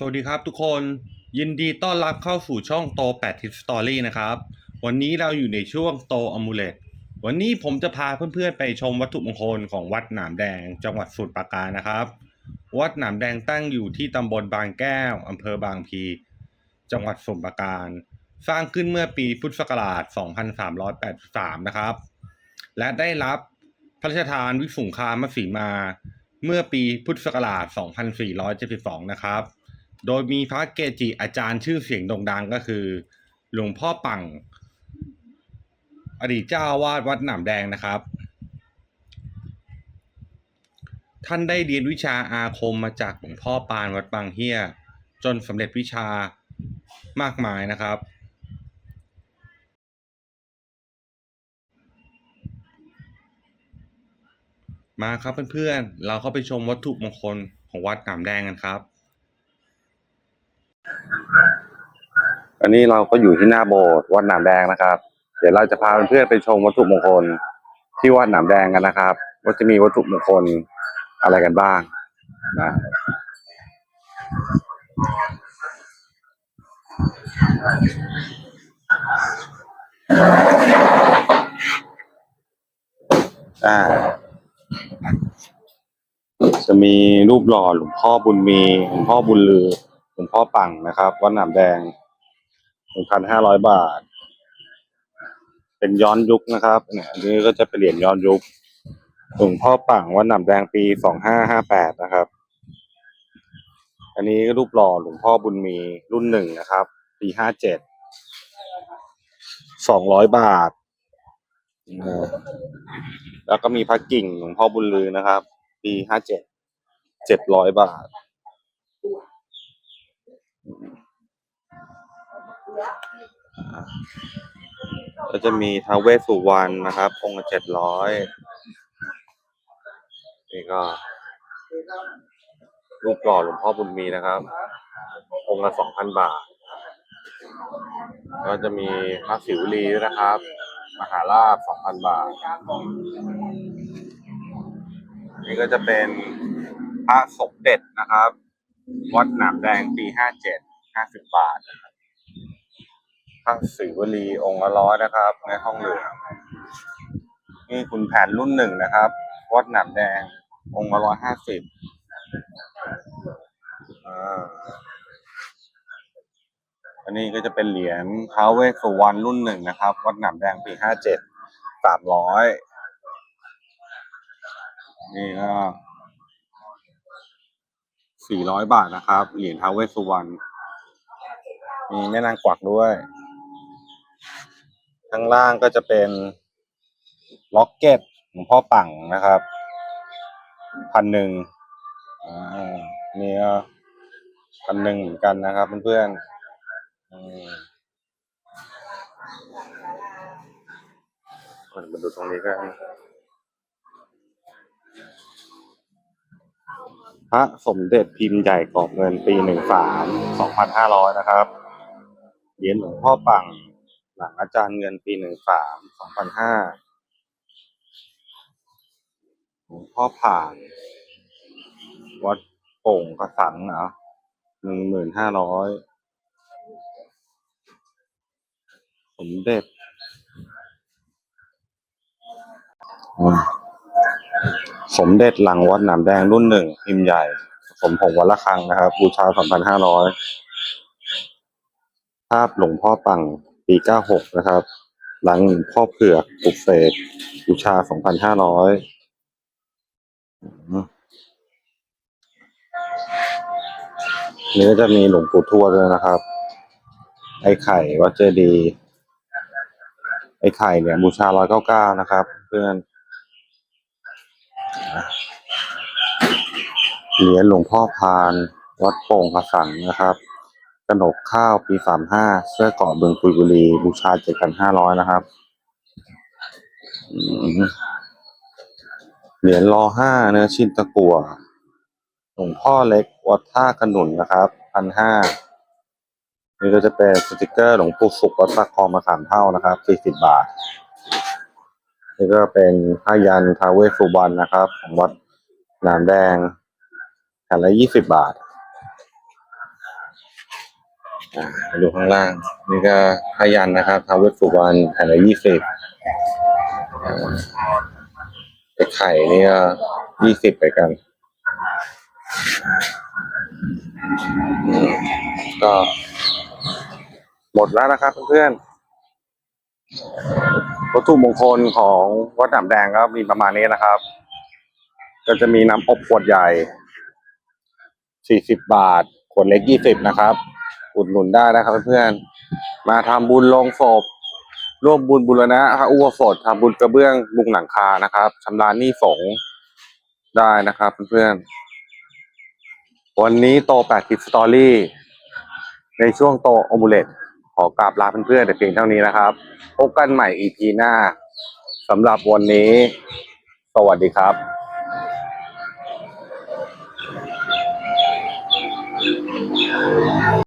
สวัสดีครับทุกคนยินดีต้อนรับเข้าสู่ช่องโต8ทิศสตอรี่นะครับ วันนี้เราอยู่ในช่วงโตอมูเลตวันนี้ผมจะพาเพื่อนๆไปชมวัตถุมงคลของวัดหนามแดง จังหวัดสมุทรปราการนะครับ วัดหนามแดงตั้งอยู่ที่ตำบลบางแก้วอำเภอบางพี จังหวัดสมุทรปราการ สร้างขึ้นเมื่อปีพุทธศักราช 2383 นะครับ และได้รับพระราชทานวิสุงคามสีมา เมื่อปีพุทธศักราช 2472 นะครับ โดยมีพระเกจิอาจารย์ชื่อเสียงโด่งดังก็คือ หลวงพ่อปัง อดีตเจ้าวาดวัดหนามแดงนะครับ ท่านได้เรียนวิชาอาคมมาจากหลวงพ่อปานวัดบางเฮียจนสำเร็จวิชามากมายนะครับ มาครับเพื่อนๆ เราเข้าไปชมวัตถุมงคลของวัดหนามแดงกันครับ อันนี้เราก็อยู่ที่หน้าโบสถ์วัดหนามแดงนะครับ เดี๋ยวเราจะพาเพื่อนไปชมวัตถุมงคลที่วัดหนามแดงกันนะครับ ว่าจะมีวัตถุมงคลอะไรกันบ้างนะอ่าจะมีรูปหล่อหลวงพ่อบุญมีหลวงพ่อบุญลือหลวงพ่อปังนะครับวัดหนามแดง นึ่งพันห้าร้อยบาท เป็นย้อนยุคนะครับเนี่ยอันนี้ก็จะเป็นเหรียญย้อนยุคหลวงพ่อปังวัดหนามแดงปีสองห้าห้าแปดนะครับ อันนี้รูปหล่อหลวงพ่อบุญมีรุ่นหนึ่งนะครับ ปีห้าเจ็ดสองร้อยบาท แล้วก็มีพระกิ่งหลวงพ่อบุญลือนะครับ ปีห้าเจ็ดเจ็ดร้อยบาท ก็จะมีท้าเวสสุวรรณนะครับองค์เจ็ดร้อยนี่ก็รูปหล่อหลวงพ่อบุญมีนะครับ องค์ละสองพันบาท ก็จะมีพระศิวลีด้วยนะครับ มหาราชสองพันบาท นี่ก็จะเป็นพระสมเด็จนะครับ วัดหนามแดงปีห้าเจ็ดห้าสิบบาทนะครับ ระศิวลีองค์ละร้อยนะครับ ในห้องเหลืองนี่คุณแผนรุ่นหนึ่งนะครับวัดหนามแดง องค์ละร้อยห้าสิบอันนี้ก็จะเป็นเหรียญท้าวเวสสุวรรณรุ่นหนึ่งนะครับ วัดหนามแดงปีห้าเจ็ดสามร้อยนี่ก็สี่ร้อยบาทนะครับ เหรียญท้าวเวสสุวรรณมีแม่นางกวักด้วย ข้างล่างก็จะเป็นล็อกเก็ตหลวงพ่อปังนะครับพันหนึ่งนี่ก็พันหนึ่งเหมือนกันนะครับเพื่อนๆมมาดูตรงนี้กันพระสมเด็จพิมพ์ใหญ่กรอบเงินปีหนึ่งสามสองพันห้าร้อยนะครับ เหรียญหลวงพ่อปัง หลังอาจารย์เงินปีหนึ่งสามสองพันห้าหลวงพ่อผ่าน วัดโป่งกระสังเหรอหนึ่งหมื่นห้าร้อยสมเด็จอืมสมเด็จหลังวัดหนามแดงรุ่นหนึ่งพิมพ์ใหญ่ สมผงวัดละคังนะครับ บูชาสองพันห้าร้อยภาพหลวงพ่อปัง ปีเก้าหกนะครับ หลังพ่อเผือกปลุกเสกบูชาสองพันห้าร้อยนี่ก็จะมีหลวงปู่ทวดด้วยนะครับ ไอ้ไข่วัดเจดีย์ไอ้ไข่เนี่ยบูชาร้อยเก้าเก้านะครับ เพื่อนเหรียญหลวงพ่อพาน วัดโป่งกระสังนะครับ กระหนกข้าวปีสามห้าเสื้อเกาะเบืองกุยบุรีบูชาเจ็ดพันห้าร้อยนะครับเหรียญรอห้าเนื้อชิ้นตะกัวหลวงพ่อเล็กวัดท่าขนุนนะครับพันห้านี่ก็จะเป็นสติกเกอร์หลวงปู่สุขวัดตะคองมาสามเท่านะครับสี่สิบบาท นี่ก็เป็นผ้ายันทาวเวสุวรรณนะครับ ของวัดนามแดงแผ่นละยี่สิบบาท อ่าดูข้างล่าง นี่ก็พยันนะครับทาวเวสสุวรรณแผ่นละยี่สิบไอ้ไข่นี่ก็ยี่สิบไปกัน ก็ หมดแล้วนะครับเพื่อนๆวัตถุมงคลของวัดหนามแดงก็มีประมาณนี้นะครับ ก็จะมีน้ำอบขวดใหญ่40บบาท ขวดเล็ก20นะครับ อุดหนุนได้นะครับเพื่อนๆมาทำบุญลงศพร่วมบุญบุรณะพระอุโบสถทำบุญกระเบื้องมุงหลังคานะครับชำระหนี้สงฆ์ได้นะครับเพื่อนๆวันนี้โตแปดทิปสตอรี่ในช่วงโตโอมูเลตขอกราบลาเพื่อนๆแต่เพียงเท่านี้นะครับ พบกันใหม่ EP หน้าสำหรับวันนี้ สวัสดีครับ